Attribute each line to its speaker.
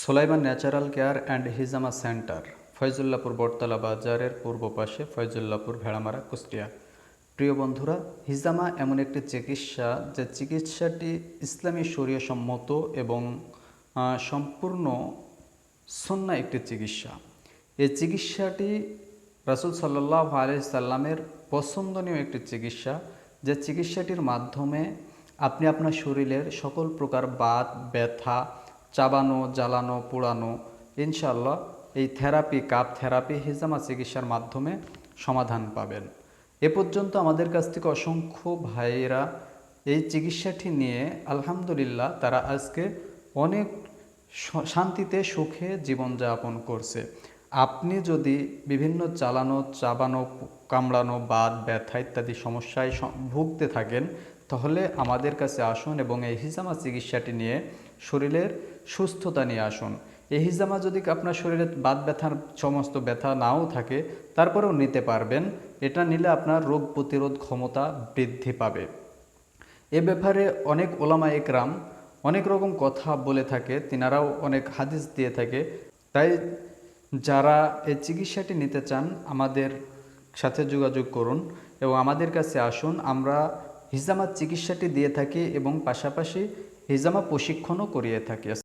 Speaker 1: Solaiman natural care and hijama center, Foyzullapur Bottola বাজারের পূর্ব পাশে ফয়জুল্লাপুর, ভেড়ামারা, কুষ্টিয়া। প্রিয় বন্ধুরা, হিজামা এমন একটি চিকিৎসা যে চিকিৎসাটি ইসলামী শরীয় সম্মত এবং সম্পূর্ণ সন্না একটি চিকিৎসা। এই চিকিৎসাটি রাসুল সাল্লাহ সাল্লামের পছন্দনীয় একটি চিকিৎসা যে চিকিৎসাটির মাধ্যমে আপনি আপনার শরীরের সকল প্রকার বাত, ব্যথা চাবানো, জ্বালানো, পোড়ানো ইনশাল্লাহ এই থেরাপি, কাপ থেরাপি, হিজামা চিকিৎসার মাধ্যমে সমাধান পাবেন। এ পর্যন্ত আমাদের কাছ থেকে অসংখ্য ভাইয়েরা এই চিকিৎসাটি নিয়ে আলহামদুলিল্লাহ তারা আজকে অনেক শান্তিতে সুখে জীবনযাপন করছে। আপনি যদি বিভিন্ন চালানো, চাবানো, কামড়ানো বাদ ব্যথা ইত্যাদি সমস্যায় ভুগতে থাকেন তাহলে আমাদের কাছে আসুন এবং এই হিজামা চিকিৎসাটি নিয়ে শরীরের সুস্থতা নিয়ে আসুন। এই হিজামা যদি আপনার শরীরে বাত ব্যথার সমস্ত ব্যথা নাও থাকে, তারপরেও নিতে পারবেন। এটা নিলে আপনার রোগ প্রতিরোধ ক্ষমতা বৃদ্ধি পাবে। এ ব্যাপারে অনেক ওলামা একরাম অনেক রকম কথা বলে থাকে, তিনারাও অনেক হাদিস দিয়ে থাকে। তাই যারা এই চিকিৎসাটি নিতে চান, আমাদের সাথে যোগাযোগ করুন এবং আমাদের কাছে আসুন। আমরা হিজামা চিকিৎসাটি দিয়ে থাকি এবং পাশাপাশি হিজামা প্রশিক্ষণও করিয়ে থাকি।